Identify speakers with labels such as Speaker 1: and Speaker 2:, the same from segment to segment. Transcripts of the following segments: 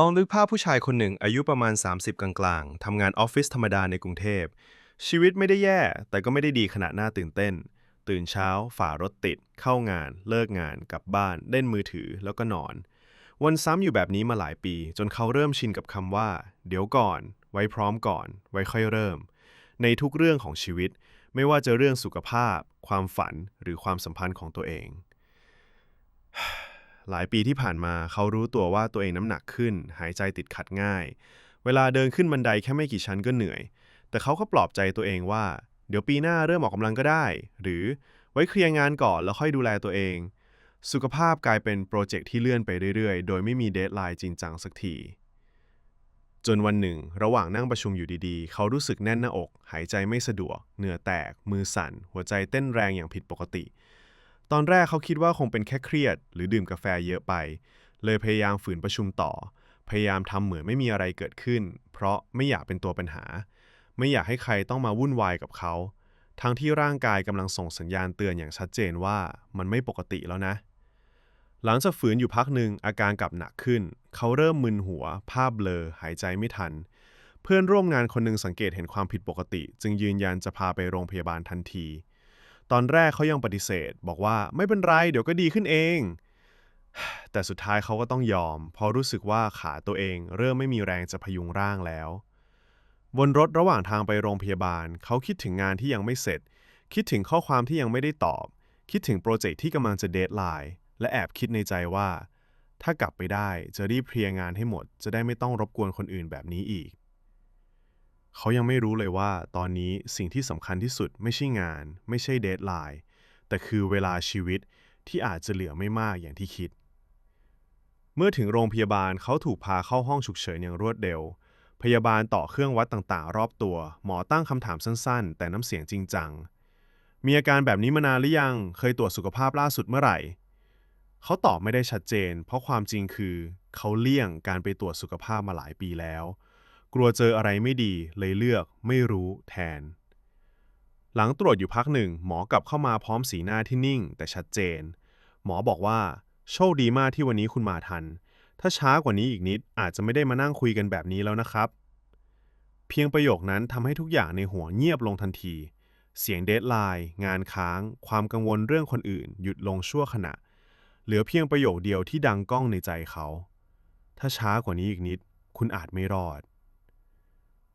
Speaker 1: ลองนึกภาพผู้ชายคนหนึ่งอายุประมาณ 30 กลางๆ ทำงานออฟฟิศธรรมดาในกรุงเทพ ชีวิตไม่ได้แย่ แต่ก็ไม่ได้ดีขนาดน่าตื่นเต้น ตื่นเช้า ฝ่ารถติด เข้างาน เลิกงาน กลับบ้าน เล่นมือถือ แล้วก็นอนวันซ้ำอยู่แบบนี้มาหลายปี จนเขาเริ่มชินกับคำว่า เดี๋ยวก่อน ไว้พร้อมก่อน ไว้ค่อยเริ่ม ในทุกเรื่องของชีวิต ไม่ว่าจะเรื่องสุขภาพ ความฝัน หรือความสัมพันธ์ของตัวเอง หลายปีที่ผ่านมาเขารู้ตัวว่าตัวเองน้ำหนักขึ้น หายใจติดขัดง่าย เวลาเดินขึ้นบันไดแค่ไม่กี่ชั้นก็เหนื่อย แต่เขาก็ปลอบใจตัวเองว่า เดี๋ยวปีหน้าเริ่มออกกำลังก็ได้ หรือไว้เคลียร์งานก่อนแล้วค่อยดูแลตัวเอง สุขภาพกลายเป็นโปรเจกต์ที่เลื่อนไปเรื่อยๆ โดยไม่มีเดทไลน์จริงจังสักทีจนวันหนึ่ง ระหว่างนั่งประชุมอยู่ดีๆ เขารู้สึกแน่นหน้าอก หายใจไม่สะดวก เหงื่อแตก มือสั่น หัวใจเต้นแรงอย่างผิดปกติ ตอนแรกเขาคิดว่าคงเป็นแค่เครียด หรือดื่มกาแฟเยอะไป เลยพยายามฝืนประชุมต่อ พยายามทำเหมือนไม่มีอะไรเกิดขึ้น เพราะไม่อยากเป็นตัวปัญหา ไม่อยากให้ใครต้องมาวุ่นวายกับเขา ทั้งที่ร่างกายกำลังส่งสัญญาณเตือนอย่างชัดเจนว่ามันไม่ปกติแล้วนะ หลังจากฝืนอยู่พักหนึ่งอาการกลับหนักขึ้น เขาเริ่มมึนหัว ภาพเบลอ หายใจไม่ทัน เพื่อนร่วมงานคนหนึ่งสังเกตเห็นความผิดปกติ จึงยืนยันจะพาไปโรงพยาบาลทันที ตอนแรกเขายังปฏิเสธ บอกว่าไม่เป็นไร เดี๋ยวก็ดีขึ้นเอง แต่สุดท้ายเขาก็ต้องยอม เพราะรู้สึกว่าขาตัวเองเริ่มไม่มีแรงจะพยุงร่างแล้ว บนรถระหว่างทางไปโรงพยาบาล เขาคิดถึงงานที่ยังไม่เสร็จ คิดถึงข้อความที่ยังไม่ได้ตอบ คิดถึงโปรเจกต์ที่กำลังจะเดทไลน์และแอบคิดในใจว่า ถ้ากลับไปได้จะรีบเคลียร์งานให้หมด จะได้ไม่ต้องรบกวนคนอื่นแบบนี้อีก เขายังไม่รู้เลยว่าตอนนี้สิ่งที่สำคัญที่สุดไม่ใช่งาน ไม่ใช่เดทไลน์แต่คือเวลาชีวิตที่อาจจะเหลือไม่มากอย่างที่คิด เมื่อถึงโรงพยาบาลเขาถูกพาเข้าห้องฉุกเฉินอย่างรวดเร็ว พยาบาลต่อเครื่องวัดต่างๆ รอบตัว หมอตั้งคำถามสั้นๆ แต่น้ำเสียงจริงจัง มีอาการแบบนี้มานานหรือยัง เคยตรวจสุขภาพล่าสุดเมื่อไหร่ เขาตอบไม่ได้ชัดเจน เพราะความจริงคือ เขาเลี่ยงการไปตรวจสุขภาพมาหลายปีแล้ว กลัวเจออะไรไม่ดีเลยเลือกไม่รู้แทน หลังตรวจอยู่พักหนึ่ง หมอกลับเข้ามาพร้อมสีหน้าที่นิ่ง แต่ชัดเจน หมอบอกว่า โชคดีมากที่วันนี้คุณมาทัน ถ้าช้ากว่านี้อีกนิดอาจจะไม่ได้มานั่งคุยกันแบบนี้แล้วนะครับ เพียงประโยคนั้นทำให้ทุกอย่างในหัวเงียบลงทันที เสียงเดทไลน์งานค้าง ความกังวลเรื่องคนอื่น หยุดลงชั่วขณะ เหลือเพียงประโยคเดียวที่ดังก้องในใจเขา ถ้าช้ากว่านี้อีกนิด คุณอาจไม่รอด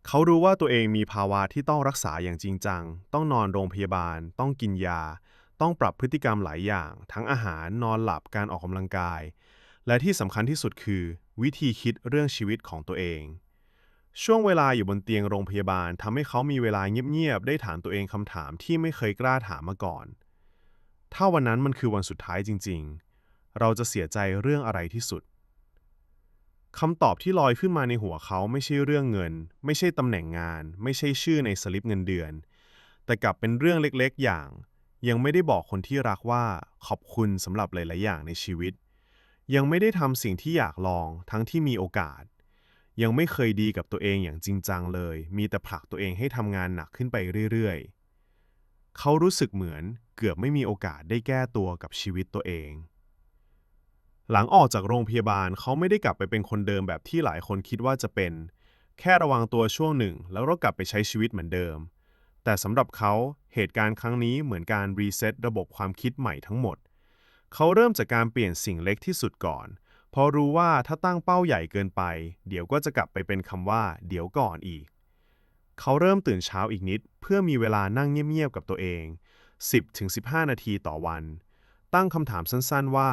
Speaker 1: เขารู้ว่าตัวเองมีภาวะที่ต้องรักษาอย่างจริงจัง ต้องนอนโรงพยาบาล ต้องกินยา ต้องปรับพฤติกรรมหลายอย่าง ทั้งอาหาร นอนหลับ การออกกำลังกาย และที่สำคัญที่สุดคือ วิธีคิดเรื่องชีวิตของตัวเอง ช่วงเวลาอยู่บนเตียงโรงพยาบาลทำให้เขามีเวลาเงียบๆ ได้ถามตัวเองคำถามที่ไม่เคยกล้าถามมาก่อน ถ้าวันนั้นมันคือวันสุดท้ายจริง ๆ เราจะเสียใจเรื่องอะไรที่สุด คำตอบที่ลอยขึ้นมาในหัวเขาไม่ใช่เรื่องเงิน ไม่ใช่ตำแหน่งงาน ไม่ใช่ชื่อในสลิปเงินเดือน แต่กลับเป็นเรื่องเล็กๆ อย่าง ยังไม่ได้บอกคนที่รักว่าขอบคุณสำหรับหลาย ๆ อย่างในชีวิต ยังไม่ได้ทำสิ่งที่อยากลองทั้งที่มีโอกาส ยังไม่เคยดีกับตัวเองอย่างจริงจังเลย มีแต่ผลักตัวเองให้ทำงานหนักขึ้นไปเรื่อยๆ เขารู้สึกเหมือนเกือบไม่มีโอกาสได้แก้ตัวกับชีวิตตัวเอง หลังออกจากโรงพยาบาลเขาไม่ได้กลับไปเป็นคนเดิมแบบที่หลายคนคิดว่าจะเป็น แค่ระวังตัวช่วงหนึ่ง แล้วก็กลับไปใช้ชีวิตเหมือนเดิม แต่สำหรับเขาเหตุการณ์ครั้งนี้เหมือนการรีเซ็ตระบบความคิดใหม่ทั้งหมด เขาเริ่มจากการเปลี่ยนสิ่งเล็กที่สุดก่อน เพราะรู้ว่าถ้าตั้งเป้าใหญ่เกินไป เดี๋ยวก็จะกลับไปเป็นคำว่า เดี๋ยวก่อนอีก เขาเริ่มตื่นเช้าอีกนิด เพื่อมีเวลานั่งเงียบๆกับตัวเอง 10-15 นาทีต่อวัน ตั้งคำถามสั้นๆว่า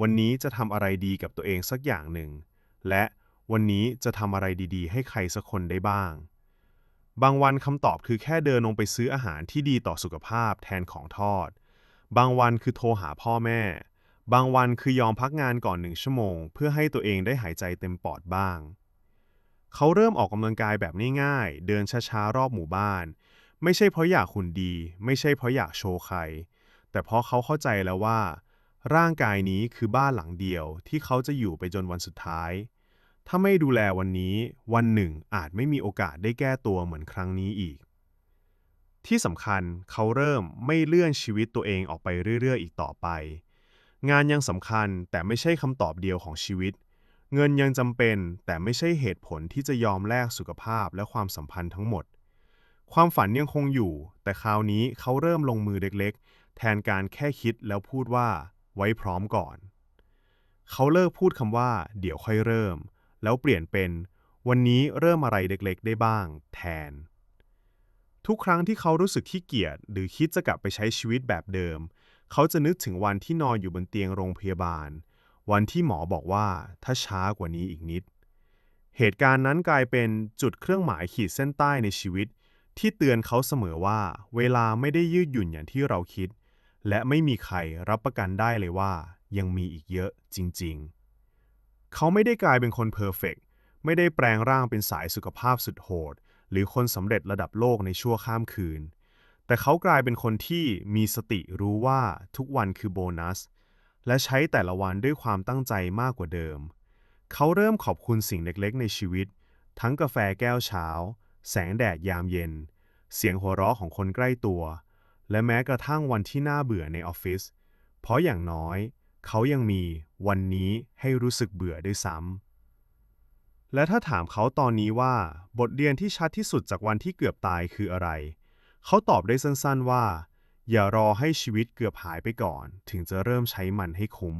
Speaker 1: วันนี้จะทำอะไรดีกับตัวเองสักอย่างหนึ่ง และวันนี้จะทำอะไรดีๆ ให้ใครสักคนได้บ้าง บางวันคำตอบคือแค่เดินลงไปซื้ออาหารที่ดีต่อสุขภาพแทนของทอด บางวันคือโทรหาพ่อแม่ บางวันคือยอมพักงานก่อนหนึ่งชั่วโมง เพื่อให้ตัวเองได้หายใจเต็มปอดบ้าง เขาเริ่มออกกำลังกายแบบง่ายๆ เดินช้าๆ รอบหมู่บ้าน ไม่ใช่เพราะอยากหุ่นดี ไม่ใช่เพราะอยากโชว์ใคร แต่เพราะเขาเข้าใจแล้วว่า ร่างกายนี้คือบ้านหลังเดียวที่เขาจะอยู่ไปจนวันสุดท้าย ถ้าไม่ดูแลวันนี้วันหนึ่งอาจไม่มีโอกาสได้แก้ตัวเหมือนครั้งนี้อีก ที่สำคัญเขาเริ่มไม่เลื่อนชีวิตตัวเองออกไปเรื่อยๆ อีกต่อไป งานยังสำคัญแต่ไม่ใช่คำตอบเดียวของชีวิต เงินยังจำเป็นแต่ไม่ใช่เหตุผลที่จะยอมแลกสุขภาพและความสัมพันธ์ทั้งหมด ความฝันยังคงอยู่ แต่คราวนี้เขาเริ่มลงมือเล็กๆ แทนการแค่คิดแล้วพูดว่า ไว้พร้อมก่อน เขาเลิกพูดคำว่า เดี๋ยวค่อยเริ่ม แล้วเปลี่ยนเป็น วันนี้เริ่มอะไรเล็กๆ ได้บ้าง แทน ทุกครั้งที่เขารู้สึกขี้เกียจหรือคิดจะกลับไปใช้ชีวิตแบบเดิม เขาจะนึกถึงวันที่นอนอยู่บนเตียงโรงพยาบาล วันที่หมอบอกว่าถ้าช้ากว่านี้อีกนิด เหตุการณ์นั้นกลายเป็นจุดเครื่องหมายขีดเส้นใต้ในชีวิตที่เตือนเขาเสมอว่าเวลาไม่ได้ยืดหยุ่นอย่างที่เราคิด และไม่มีใครรับประกันได้เลยว่า ยังมีอีกเยอะจริง ๆ เขาไม่ได้กลายเป็นคนเพอร์เฟกต์ไม่ได้แปลงร่างเป็นสายสุขภาพสุดโหด หรือคนสำเร็จระดับโลกในชั่วข้ามคืน แต่เขากลายเป็นคนที่มีสติรู้ว่าทุกวันคือโบนัส และใช้แต่ละวันด้วยความตั้งใจมากกว่าเดิม เขาเริ่มขอบคุณสิ่งเล็กๆ ในชีวิต ทั้งกาแฟแก้วเช้า แสงแดดยามเย็น เสียงหัวเราะของคนใกล้ตัว และแม้กระทั่งวันที่น่าเบื่อในออฟฟิศ เพราะอย่างน้อย เขายังมีวันนี้ให้รู้สึกเบื่อด้วยซ้ำ และถ้าถามเขาตอนนี้ว่า บทเรียนที่ชัดที่สุดจากวันที่เกือบตายคืออะไร เขาตอบได้สั้นๆว่า อย่ารอให้ชีวิตเกือบหายไปก่อน ถึงจะเริ่มใช้มันให้คุ้ม